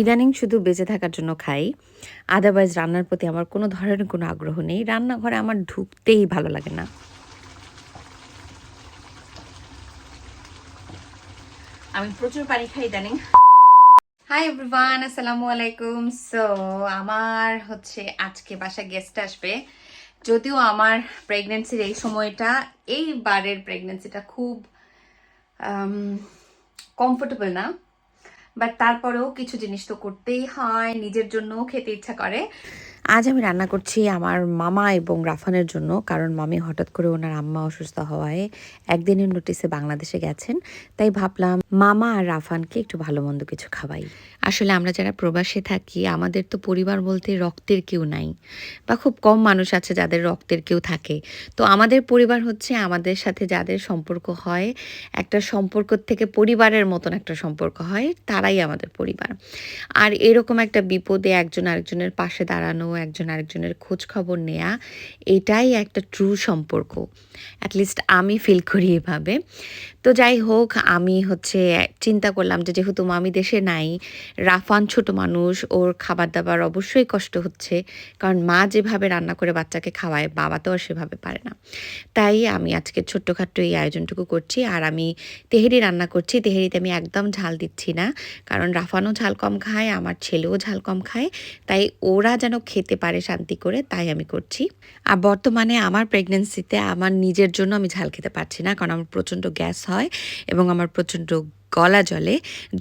ইদানিং শুধু বেঁচে থাকার জন্য খাই আদারওয়াইজ রান্নার প্রতি আমার কোনো ধরনের কোনো আগ্রহ নেই। রান্নাঘরে আমার ঢুকতেই ভালো লাগে না। আমি প্রচুর পানি খাই ইদানিং। হাই এভরিওয়ান আসসালামু আলাইকুম। সো আমার হচ্ছে আজকে বাসা গেস্ট আসবে। যদিও আমার প্রেগনেন্সির এই সময়টা এইবারের প্রেগনেন্সিটা খুব কমফোর্টেবল না। বাট তারপরেও কিছু জিনিস তো করতেই হয় নিজের জন্যও খেতে ইচ্ছা করে। আজ আমি রান্না করছি আমার মামা এবং রাফানের জন্য, কারণ মামি হঠাৎ করে ওনার আম্মা অসুস্থ হওয়ায় একদিনের নোটিসে বাংলাদেশে গেছেন। তাই ভাবলাম মামা আর রাফানকে একটু ভালো মন্দ কিছু খাওয়াই। আসলে আমরা যারা প্রবাসে থাকি, আমাদের তো পরিবার বলতে রক্তের কেউ নাই, বা খুব কম মানুষ আছে যাদের রক্তের কেউ থাকে। তো আমাদের পরিবার হচ্ছে আমাদের সাথে যাদের সম্পর্ক হয়, একটা সম্পর্ক থেকে পরিবারের মতন একটা সম্পর্ক হয়, তারাই আমাদের পরিবার। আর এরকম একটা বিপদে একজন আরেকজনের পাশে দাঁড়ানো একজন আরেকজনের খোঁজ খবর নেয়া, এটাই একটা ট্রু সম্পর্ক। অ্যাটলিস্ট আমি ফিল করি এভাবে। তো যাই হোক, আমি হচ্ছে চিন্তা করলাম যে যেহেতু মামি দেশে নাই, রাফান ছোট মানুষ, ওর খাবার দাবার অবশ্যই কষ্ট হচ্ছে, কারণ মা যেভাবে রান্না করে বাচ্চাকে খাওয়ায়, বাবা তো আর সেভাবে পারে না। তাই আমি আজকে ছোট্টখাট্ট এই আয়োজনটুকু করছি, আর আমি তেহেরি রান্না করছি। তেহেরিতে আমি একদম ঝাল দিচ্ছি না, কারণ রাফানও ঝাল কম খায়, আমার ছেলেও ঝাল কম খায়, তাই ওরা যেন খেতে পারে শান্তি করে, তাই আমি করছি। আর বর্তমানে আমার প্রেগনেন্সিতে আমার নিজের জন্য আমি ঝাল খেতে পারছি না, কারণ আমার প্রচণ্ড গ্যাস হয় এবং আমার প্রচণ্ড গলা জলে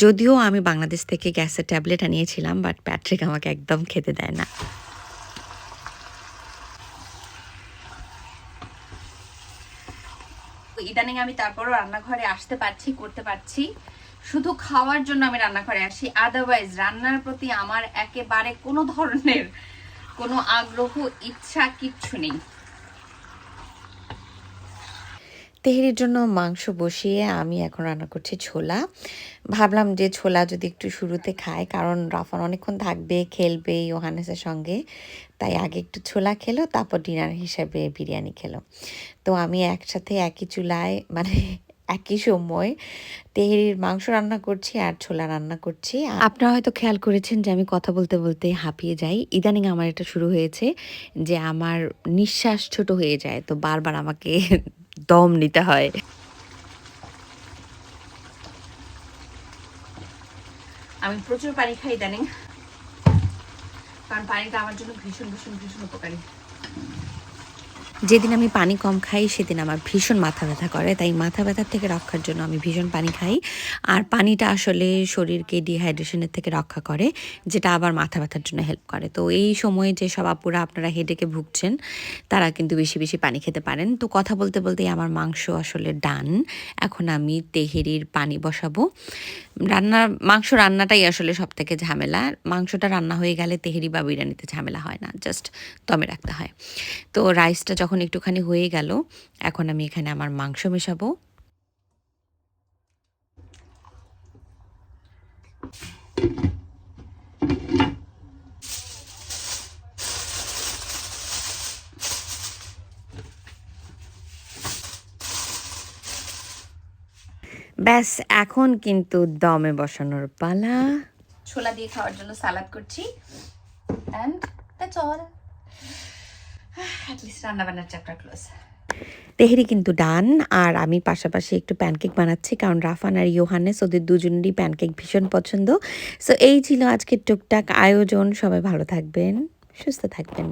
যদিও আমি বাংলাদেশ থেকে গ্যাসের ট্যাবলেট আনিয়েছিলাম বাট প্যাট্রিক আমাকে একদম খেতে দেয় না। ইদানিং আমি তারপরও রান্নাঘরে আসতে পারছি, করতে পারছি। শুধু খাওয়ার জন্য আমি রান্নাঘরে আসি। আদারওয়াইজ রান্নার প্রতি আমার একেবারে কোনো ধরনের কোনো আগ্রহ, ইচ্ছা, কিচ্ছু নেই। তেহেরির জন্য মাংস বসিয়ে আমি এখন রান্না করছি ছোলা। ভাবলাম যে ছোলা যদি একটু শুরুতে খায়, কারণ রাফান অনেকক্ষণ থাকবে, খেলবে ইয়োহানেসের সঙ্গে। তাই আগে একটু ছোলা খেলো, তারপর ডিনার হিসাবে বিরিয়ানি খেলো। তো আমি একসাথে একই চুলায় মানে একই সময় তেহেরির মাংস রান্না করছি আর ছোলা রান্না করছি। আপনারা হয়তো খেয়াল করেছেন যে আমি কথা বলতে বলতে হাঁপিয়ে যাই। ইদানিং আমার এটা শুরু হয়েছে যে আমার নিঃশ্বাস ছোট হয়ে যায় তো বারবার আমাকে দম নিতে হয়। আমি প্রচুর পানি খাই ইদানিং। কারণ পানিটা আমার জন্য ভীষণ ভীষণ ভীষণ উপকারী। যেদিন আমি পানি কম খাই, সেদিন আমার ভীষণ মাথা ব্যথা করে। তাই মাথা ব্যথার থেকে রক্ষার জন্য আমি ভীষণ পানি খাই। আর পানিটা আসলে শরীরকে ডিহাইড্রেশনের থেকে রক্ষা করে, যেটা আবার মাথা ব্যথার জন্য হেল্প করে। তো এই সময়ে যে সব আপুরা, আপনারা হেডেকে ভুগছেন, তারা কিন্তু বেশি বেশি পানি খেতে পারেন। তো কথা বলতে, বলতেই আমার মাংস আসলে ডান। এখন আমি তেহেরির পানি বসাবো। রান্নার মাংস রান্নাটাই আসলে সব থেকে ঝামেলা। মাংসটা রান্না হয়ে গেলে তেহেরি বা বিরিয়ানিতে ঝামেলা হয় না জাস্ট দমে রাখতে হয়। তো রাইসটা যখন একটুখানি হয়ে গেল, এখন আমি এখানে আমার মাংস মেশাবো। ব্যাস, এখন কিন্তু দমে বসানোর পালা। ছোলা দিয়ে খাওয়ার জন্য সালাদ করছি। অ্যান্ড দ্যাটস অল তেহরি কিন্তু ডান, আর আমি পাশাপাশি একটু প্যানকেক বানাচ্ছি, কারণ রাফান আর ইয়োহানেস ওদের দুজনেরই প্যানকেক ভীষণ পছন্দ। সো এই ছিল আজকের টুকটাক আয়োজন, সবাই ভালো থাকবেন, সুস্থ থাকবেন।